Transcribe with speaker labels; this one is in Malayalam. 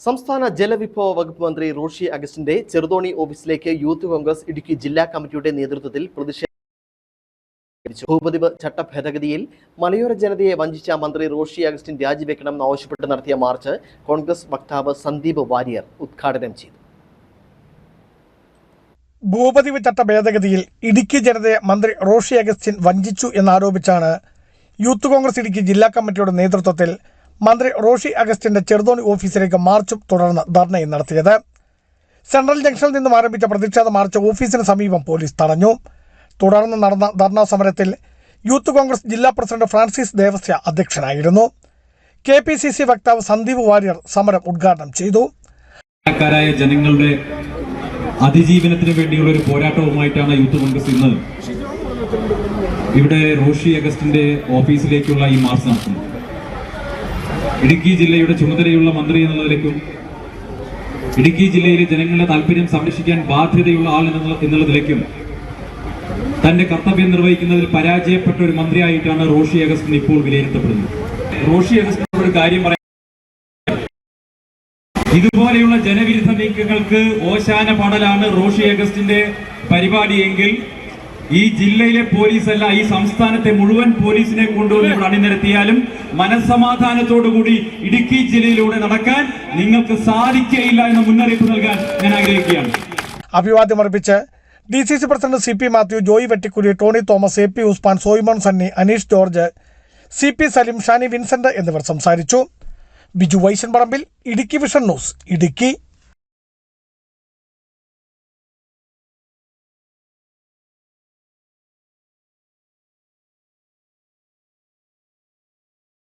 Speaker 1: സംസ്ഥാന ജലവിഭവ വകുപ്പ് മന്ത്രി റോഷി അഗസ്റ്റിന്റെ ചെറുതോണി ഓഫീസിലേക്ക് യൂത്ത് കോൺഗ്രസ് ഇടുക്കി ജില്ലാ കമ്മിറ്റിയുടെ നേതൃത്വത്തിൽ പ്രതിഷേധം ഭൂപതിവ് ചട്ട ഭേദഗതിയിൽ മലയോര ജനതയെ വഞ്ചിച്ച മന്ത്രി റോഷി അഗസ്റ്റിൻ രാജിവെക്കണമെന്ന് ആവശ്യപ്പെട്ട് നടത്തിയ മാർച്ച് കോൺഗ്രസ് വക്താവ് സന്ദീപ് വാര്യർ ഉദ്ഘാടനം ചെയ്തു.
Speaker 2: ഭൂപതിവ് ചട്ട ഭേദഗതിയിൽ ഇടുക്കി ജനതയെ മന്ത്രി റോഷി അഗസ്റ്റിൻ വഞ്ചിച്ചു എന്നാരോപിച്ചാണ് യൂത്ത് കോൺഗ്രസ് ഇടുക്കി ജില്ലാ കമ്മിറ്റിയുടെ നേതൃത്വത്തിൽ മന്ത്രി റോഷി അഗസ്റ്റിന്റെ ചെറുതോണി ഓഫീസിലേക്ക് മാർച്ചും തുടർന്ന് ധർണയും നടത്തിയത്. സെൻട്രൽ ജംഗ്ഷനിൽ നിന്നും ആരംഭിച്ച പ്രതിഷേധ മാർച്ച് ഓഫീസിന് സമീപം പോലീസ് തടഞ്ഞു. തുടർന്ന് നടന്ന ധർണാ സമരത്തിൽ യൂത്ത് കോൺഗ്രസ് ജില്ലാ പ്രസിഡന്റ് ഫ്രാൻസിസ് ദേവസ്യ അധ്യക്ഷനായിരുന്നു. കെ പി സി സി വക്താവ് സന്ദീപ് വാര്യർ സമരം ഉദ്ഘാടനം ചെയ്തു.
Speaker 3: ജനങ്ങളുടെ അതിജീവനത്തിന് വേണ്ടിയുള്ള ഒരു പോരാട്ടവുമായിട്ടാണ് യൂത്ത് കോൺഗ്രസ് ഇന്ന് ഇവിടെ റോഷി അഗസ്റ്റിന്റെ ഓഫീസിലേക്കുള്ള ഈ മാർച്ച് നടത്തുന്നത്. ഇടുക്കി ജില്ലയുടെ ചുമതലയുള്ള മന്ത്രി എന്ന നിലയ്ക്കും ഇടുക്കി ജില്ലയിലെ ജനങ്ങളുടെ താല്പര്യം സംരക്ഷിക്കാൻ ബാധ്യതയുള്ള ആൾ എന്നുള്ള നിലയ്ക്കും തന്റെ കർത്തവ്യം നിർവഹിക്കുന്നതിൽ പരാജയപ്പെട്ട ഒരു മന്ത്രിയായിട്ടാണ് റോഷി അഗസ്റ്റിൻ ഇപ്പോൾ വിലയിരുത്തപ്പെടുന്നത്. റോഷി അഗസ്റ്റിനോട് ഒരു കാര്യം പറയാം. ഇതുപോലെയുള്ള ജനവിരുദ്ധ നീക്കങ്ങൾക്ക് ഓശാന പാടലാണ് റോഷി അഗസ്റ്റിന്റെ പരിപാടിയെങ്കിൽ ഈ ജില്ലയിലെ പോലീസല്ല ഈ സംസ്ഥാനത്തെ മുഴുവൻ പോലീസിനെ കൊണ്ടുവന്ന് ഇവിടെ അണിനിരത്തിയാലും മനസ്സമാധാനത്തോടുകൂടി ഇടുക്കി ജില്ലയിലൂടെ നടക്കാൻ നിങ്ങൾക്ക് സാധിക്കയില്ല എന്ന മുന്നറിയിപ്പ് നൽകാൻ ഞാൻ ആഗ്രഹിക്കുകയാണ്.
Speaker 2: അഭിവാദ്യമർപ്പിച്ച് D C C president C P Mathew Joy Vettikkuri Tony Thomas A P Usman Soymon Sunny Aneesh George C P Salim Shani Vincent എന്നിവർ സംസാരിച്ചു. Biju Vaishan Parambil Idukki vision news Idukki.